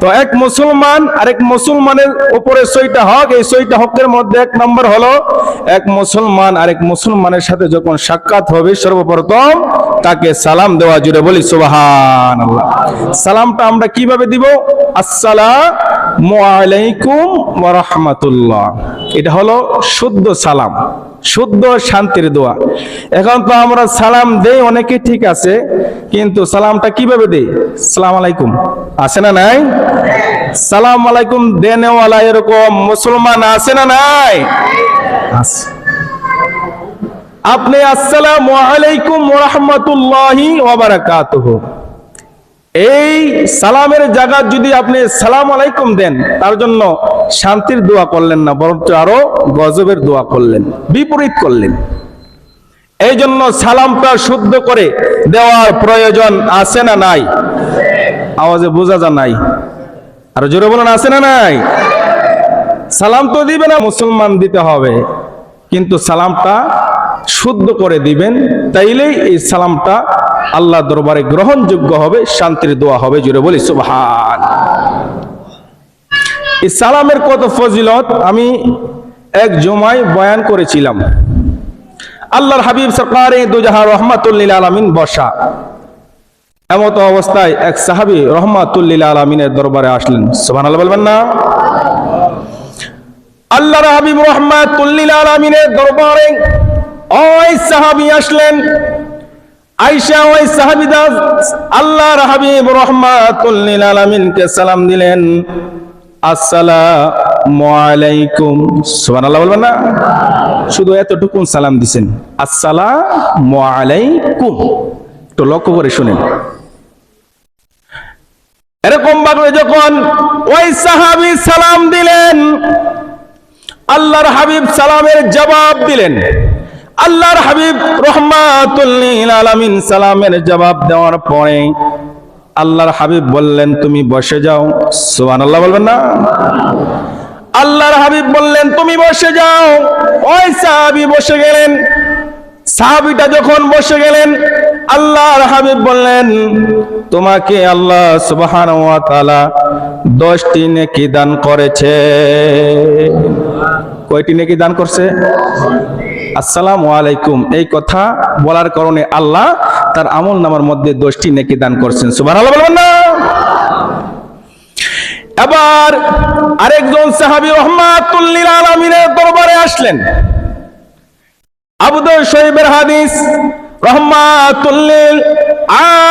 তো এক মুসলমান, আরেক মুসলমানের উপরে সইটা হক, এই সইটা হকের মধ্যে এক নম্বর হলো, এক মুসলমান আরেক মুসলমানের সাথে যখন সাক্ষাৎ হবে, সর্বপ্রথম তাকে সালাম দেওয়া জুড়ে বলি সুবাহান সালামটা আমরা কীভাবে দিব? আসসালামু আলাইকুম রাহমাতুল্লাহ। এটা হলো শুদ্ধ সালাম। শুদ্ধ শান্তির দোয়া। এখন তো আমরা সালাম দেই, অনেকে ঠিক আছে, কিন্তু সালামটা কীভাবে দেই? সালাম আলাইকুম। আছে না নাই? সালাম আলাইকুম দেনেওয়ালা এরকম মুসলমান আছে না নাই? আছে। আপনি আসসালামু আলাইকুম রাহমাতুল্লাহি ওয়া বারাকাতুহু। এই সালামের জায়গা যদি আপনি সালাম আলাইকুম দেন, তার জন্য শান্তির দোয়া করলেন না, বরঞ্চ আরও গজবের দোয়া করলেন, বিপরীত করলেন। এই জন্য সালামটা শুদ্ধ করে দেওয়ার প্রয়োজন আছে না নাই? আওয়াজে বোঝা যা নাই। আর জোরে বলেন, আছে না নাই? সালাম তো দিবে না, মুসলমান দিতে হবে, কিন্তু সালামটা শুদ্ধ করে দিবেন, তাইলেই এই সালামটা আল্লাহ দরবারে গ্রহণযোগ্য হবে, শান্তির দোয়া হবে জুড়ে বলি সুবহান। সালামের কত ফজিলত আমি এক জমায় বয়ান করেছিলাম। আল্লাহর হাবিব সরকার দুজাহা রহমাতুল্লিল আলমিন বসা। এমত অবস্থায় এক সাহাবি রহমাতুল্লিল আলমিনের দরবারে আসলেন। সুবহান আল্লাহ বলবেন না? আল্লাহর হাবিব রহমাতুল্লিল আলমিনের দরবারে ওই সাহাবি আসলেন। আইসা ওই সাহাবিদা আল্লাহর হাবিব রহমাতুল্লিল আলামিনকে সালাম দিলেন। আসসালামু আলাইকুম। সুবহানাল্লাহ বলবেন না? শুধু এতটুকু সালাম দিছেন। আসসালামু আলাইকুম। তো লক্ষ্য করে শুনেন। এরকম ভাবে যখন ওই সাহাবি সালাম দিলেন, আল্লাহর হাবিব সালামের জবাব দিলেন। আল্লাহর হাবিব রহমাতুল্লিল সালামের জবাব দেওয়ার পরে আল্লাহর হাবিব বললেন, তুমি বসে যাও। সুবহানাল্লাহ বলবেন না। আল্লাহর হাবিব বললেন, তুমি বসে যাও। ওই সাহাবী বসে গেলেন। সাহাবিটা যখন বসে গেলেন, আল্লাহর হাবিব বললেন, তোমাকে আল্লাহ তাআলা 10টি নেকি দান করেছে। কয়টি নেকি দান করছে? আসসালামু আলাইকুম। এই কথা বলার কারণে আল্লাহ তার আমল নামার মধ্যে দশটি নেকি দান করছেন। সুবহানাল্লাহ বলবেন না। এবার আরেকজন সাহাবী রহমাতুল্লিল আলামিনের দরবারে আসলেন। আবুদর শহীবের হাদিস রহমাতুল্লিল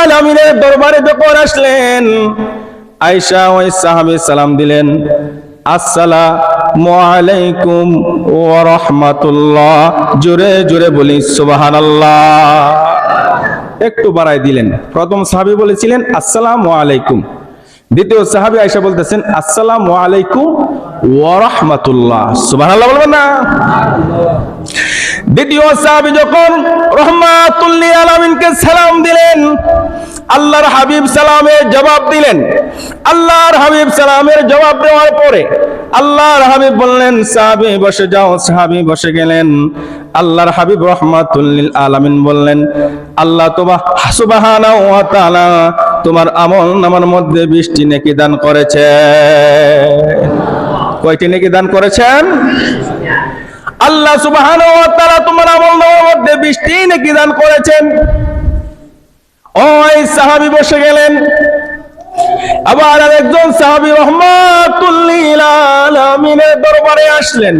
আলামিনের দরবারে যখন আসলেন, আয়েশা ওই সাহাবী সালাম দিলেন আসসালামু আলাইকুম ওয়া রাহমাতুল্লাহ। জোরে জোরে বলি, সুবহানাল্লাহ। একটু বাড়াই দিলেন। প্রথম সাহাবী বলেছিলেন, আসসালামু আলাইকুম। দ্বিতীয় সাহাবী আয়েশা বলতেছেন, আসসালামু আলাইকুম ওয়া রাহমাতুল্লাহ। বলবেন না? দ্বিতীয় সাহাবী যখন রহমাতুল্লিল আলামিনকে সালাম দিলেন আল্লাহর হাবিব সালামের জবাব দিলেন। আল্লাহর হাবিব সালামের জবাব দেওয়ার পরে আল্লাহর হাবিব বললেন, সাহাবী, বসে যাও। সাহাবী বসে গেলেন। আল্লাহর হাবিব রহমাতুল্লিল আলামিন বললেন, আল্লাহ তোমার সুবহানাহু ওয়া তাআলা তোমার আমল নামার মধ্যে বৃষ্টি নেকি দান করেছে। কয়টি নেকি দান করেছেন? আল্লাহ সুবহানাহু ওয়া তাআলা তোমার আমল নামার মধ্যে বৃষ্টি নেকি দান করেছেন। ওই সাহাবি বসে গেলেন। আবার আরেকজন সাহাবি রহমাতুল্লিল আলামিনের দরবারে আসলেন।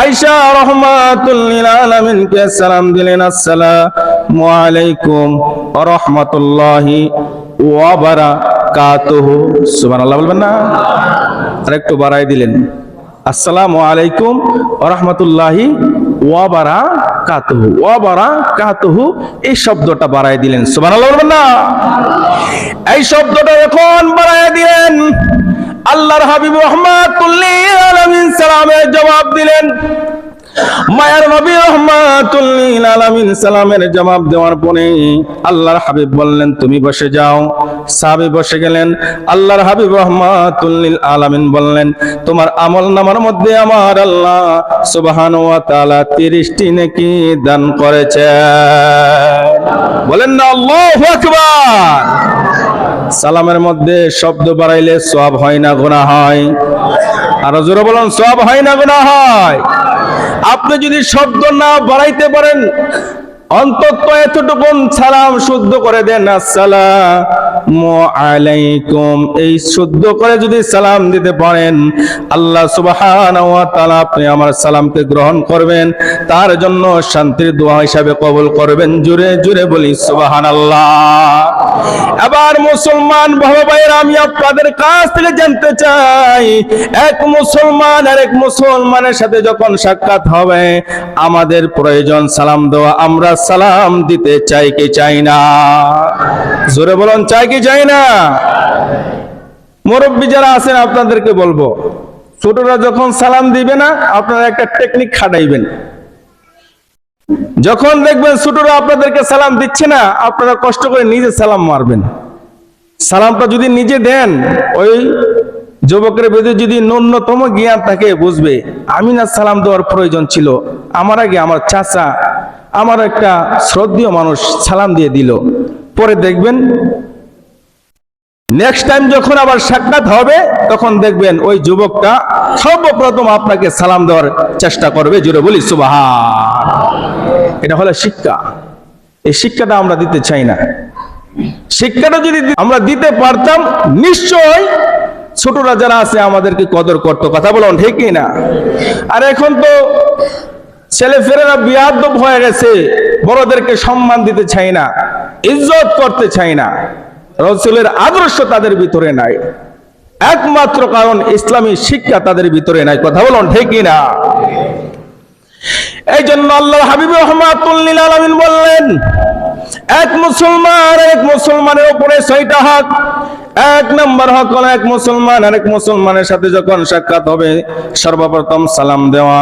আয়েশা রহমাতুল্লিল আলামিনকে সালাম দিলেন, আসসালামু আলাইকুম ওয়া রাহমাতুল্লাহি ওয়া বারাকাতুহু। সুবহানাল্লাহ বলবেন না? আরেকটু বাড়াই দিলেন। আসসালামু আলাইকুম ওয়া রাহমাতুল্লাহি ওয়া কাতহু ওয়াবারা কাতহু এই শব্দটা বাড়ায় দিলেন। সুবহানাল্লাহ বলবেন না। এই শব্দটা এখন বাড়ায় দিলেন। আল্লাহর হাবিব রহমাতুল্লিল আলামিন সালামের জবাব দিলেন। মায়ার নবী রহমাতুল্লিল আলামিন সালামের জবাব দেওয়ার পরে আল্লাহর হাবিব বললেন, তুমি বসে যাও। সাহাবী বসে গেলেন। আল্লাহর হাবিব রহমাতুল্লিল আলামিন বললেন, তোমার আমল নামার মধ্যে আমার আল্লাহ সুবহানাহু ওয়া তাআলা 30টি নেকি দান করেছে। বলেন না, আল্লাহু আকবার! সালামের মধ্যে শব্দ বাড়াইলে সব হয় না গুণা হয়। আর জোরে বলুন সব হয় না গুণা হয়। আপনি যদি শব্দ না বাড়াইতে পারেন অন্তত এতটুকু সালাম শুদ্ধ করে দেন, আসসালাম আলাইকুম। এই শুদ্ধ করে যদি সালাম দিতে পারেন, আল্লাহ তাআলা আপনি আমার সালামকে গ্রহণ করবেন, তার জন্য শান্তির দোয়া হিসাবে কবুল করবেন। জুড়ে জুড়ে বলি সুবাহান আল্লাহ এবার মুসলমান ভাইয়েরা, আমি আপনাদের কাছ থেকে জানতে চাই, এক মুসলমান আর এক মুসলমানের সাথে যখন সাক্ষাৎ হবে, আমাদের প্রয়োজন সালাম দেওয়া। আমরা সালাম দিতে চাই কি চাই না? জোরে বলুন, চাই কি চাই না? মুরব্বী যারা আছেন, আপনাদেরকে বলব, ছোটরা যখন সালাম দিবে না, আপনারা একটা টেকনিক খাটাইবেন। যখন দেখবেন ছোটরা আপনাদেরকে সালাম দিচ্ছে না, আপনারা কষ্ট করে নিজে সালাম মারবেন। সালামটা যদি নিজে দেন, ওই যুবকের ভেতরে যদি ন্যূনতম জ্ঞান থাকে, বুঝবে, আমি না সালাম দেওয়ার প্রয়োজন ছিল। আমার আগে আমার চাচা আমার একটা শ্রদ্ধীয় মানুষ সালাম দিয়ে দিল। পরে দেখবেন নেক্সট টাইম যখন আবার সাক্ষাৎ হবে, তখন দেখবেন ওই যুবকটা সর্বপ্রথম আপনাকে সালাম দেওয়ার চেষ্টা করবে জুড়ে বলি সুবাহা এটা হলো শিক্ষা। এই শিক্ষাটা আমরা দিতে চাই না। শিক্ষাটা যদি আমরা দিতে পারতাম নিশ্চয় ছোটরা যারা আছে আমাদেরকে কদর করতো। কথা বলুন ঠিকই না আর এখন তো ছেলে ফেরেরা বিয়াদব হয়ে গেছে, বড়দেরকে সম্মান দিতে চাই না, ইজ্জত করতে চাই না, রসুলের আদর্শ তাদের ভিতরে নাই। একমাত্র কারণ ইসলামী শিক্ষা তাদের ভিতরে নাই, কথা বলুন ঠিকই না এই জন্য আল্লাহ হাবিব রহমাতুল্লিল আলমিন বললেন, এক মুসলমান এক মুসলমানের উপরে ছয়টা হক, এক নম্বর হক হলো এক মুসলমান আর এক মুসলমানের সাথে যখন সাক্ষাৎ হবে, সর্বপ্রথম সালাম দেওয়া।